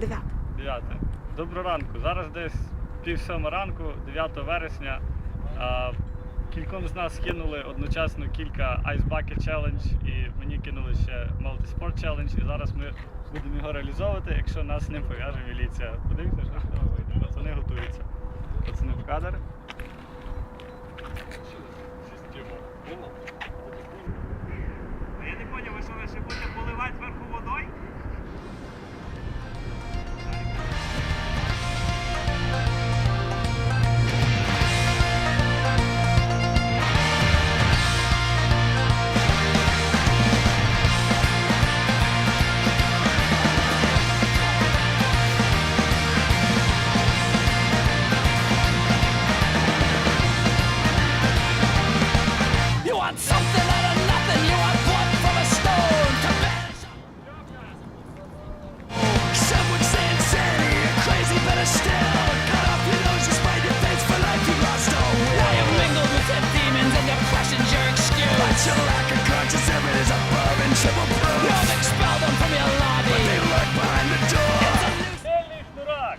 Дев'ята. 9. Доброго ранку. Зараз десь пів сьома ранку, 9 вересня. Кільком з нас кинули одночасно кілька Ice Bucket Challenge і мені кинули ще Multisport Challenge. І зараз ми будемо його реалізовувати, якщо нас не покаже міліція. Подивіться, що вийде. Пацани готуються. Пацани в кадр. Сильний шнурак!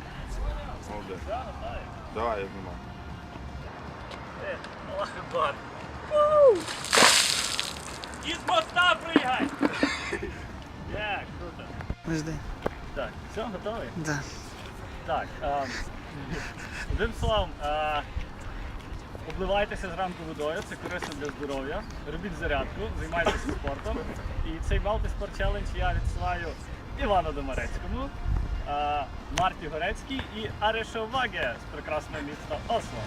Давай, я знімаю. Е, Аллах Акбар. Із моста пригай! Є, круто. Жди. Так, все, готовий? Да. Так, а, одним словом, а, обливайтеся зранку водою, це корисно для здоров'я. Робіть зарядку, займайтеся спортом. І цей Multisport Challenge я відсилаю Івану Домарецькому, Марті Горецькій і Арешоваге з прекрасного міста Осло.